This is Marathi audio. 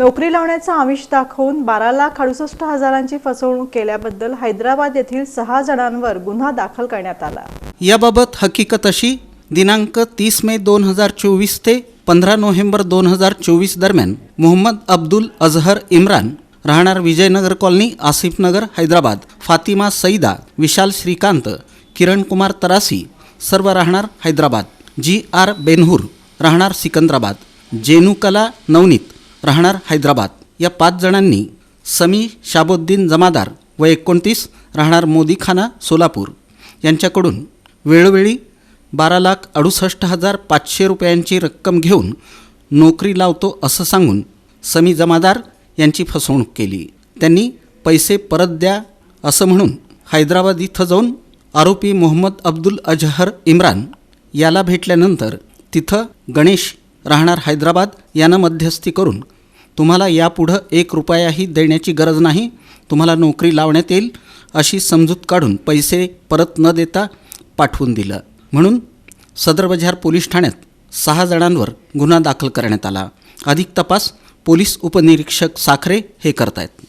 नोकरी लावण्याचं आमिष दाखवून बारा लाख अडुसष्ट हजारांची फसवणूक केल्याबद्दल हैदराबाद येथील सहा जणांवर गुन्हा दाखल करण्यात आला. याबाबत हकीकत अशी दिनांक तीस मे दोन हजार चोवीस ते पंधरा नोव्हेंबर दोन हजार चोवीस दरम्यान मोहम्मद अब्दुल अझहर इम्रान राहणार विजयनगर कॉलनी आसिफनगर हैदराबाद फातिमा सईदा विशाल श्रीकांत किरण कुमार तरासी सर्व राहणार हैदराबाद जी आर बेनहूर राहणार सिकंदराबाद जेनुकला नवनीत राहणार हैदराबाद. या पाच जणांनी समी शाबुद्दीन जमादार व एकोणतीस राहणार मोदीखाना सोलापूर यांच्याकडून वेळोवेळी बारा लाख अडुसष्ट हजार पाचशे रुपयांची रक्कम घेऊन नोकरी लावतो असं सांगून समी जमादार यांची फसवणूक केली. त्यांनी पैसे परत द्या असं म्हणून हैदराबाद इथं जाऊन आरोपी मोहम्मद अब्दुल अजहर इम्रान याला भेटल्यानंतर तिथं गणेश राहणार हैदराबाद यानं मध्यस्थी करून तुम्हाला यापुढं एक रुपयाही देण्याची गरज नाही तुम्हाला नोकरी लावण्यात येईल अशी समजूत काढून पैसे परत न देता पाठवून दिलं. म्हणून सदर बजार पोलीस ठाण्यात सहा जणांवर गुन्हा दाखल करण्यात आला. अधिक तपास पोलीस उपनिरीक्षक साखरे हे करतायत.